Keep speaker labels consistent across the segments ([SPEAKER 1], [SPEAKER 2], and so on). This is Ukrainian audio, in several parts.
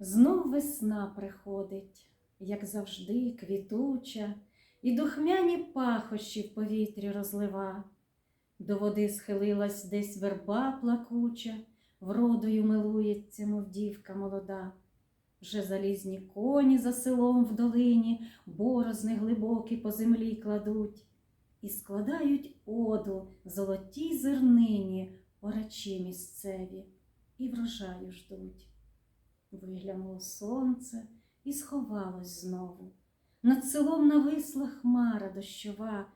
[SPEAKER 1] Знов весна приходить, як завжди, квітуча, і духмяні пахощі в повітрі розлива. До води схилилась десь верба плакуча, вродою милується, мов дівка молода. Вже залізні коні за селом в долині, борозни глибокі по землі кладуть, і складають оду золотій зернині, орачі місцеві, і врожаю ждуть. Виглянуло сонце і сховалось знову. Над селом нависла хмара дощова,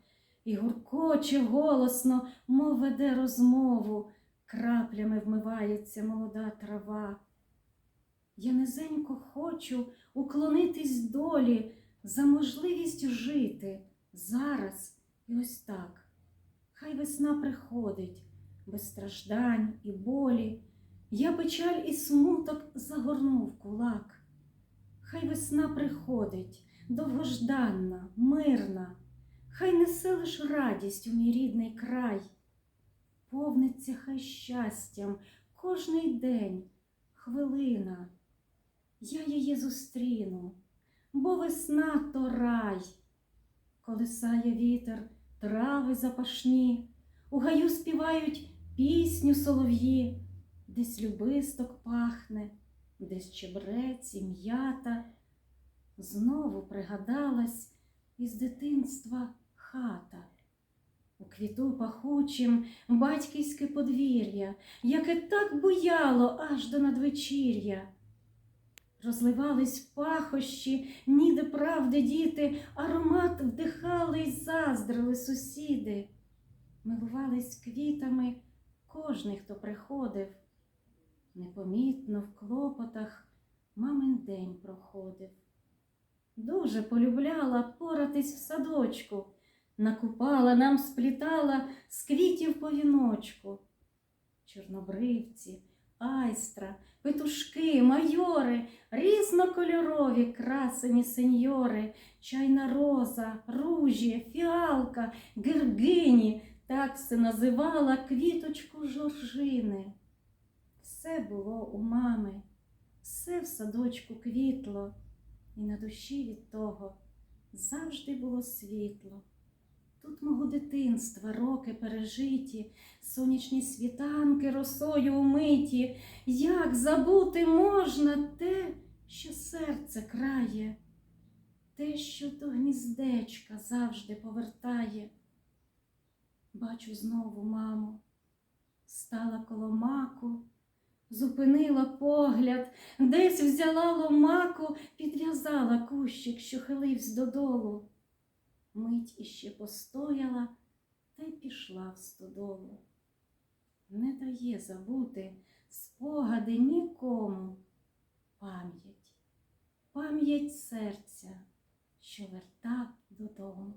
[SPEAKER 1] і гуркоче голосно, мов веде розмову, краплями вмивається молода трава. Я низенько хочу уклонитись долі за можливість жити зараз і ось так. Хай весна приходить без страждань і болі. Я печаль і смуток загорнув кулак. Хай весна приходить, довгожданна, мирна, хай несе лиш радість у мій рідний край, повниться хай щастям кожний день, хвилина. Я її зустріну, бо весна то рай, колисає вітер, трави запашні, у гаю співають пісню солов'ї десь любисток пахне, десь чебрець і м'ята. Знову пригадалась із дитинства хата. У квіту пахучим батьківське подвір'я, яке так буяло аж до надвечір'я. Розливались пахощі, ніде правди діти, аромат вдихали й заздрили сусіди, милувались квітами кожний, хто приходив. Непомітно в клопотах мамин день проходив. Дуже полюбляла поратись в садочку, накупала нам сплітала з квітів по віночку. Чорнобривці, айстра, петушки, майори, різнокольорові красені сеньори, чайна роза, ружі, фіалка, гергині, так се називала квіточку жоржини. Все було у мами, все в садочку квітло, і на душі від того завжди було світло. Тут мого дитинства роки пережиті, сонячні світанки росою умиті. Як забути можна те, що серце крає, те, що до гніздечка завжди повертає. Бачу знову маму, стала коло маку, зупинила погляд, десь взяла ломаку, підв'язала кущик, що хиливсь додолу. Мить іще постояла та й пішла в стодолу. Не дає забути спогади нікому. Пам'ять, пам'ять серця, що верта додому.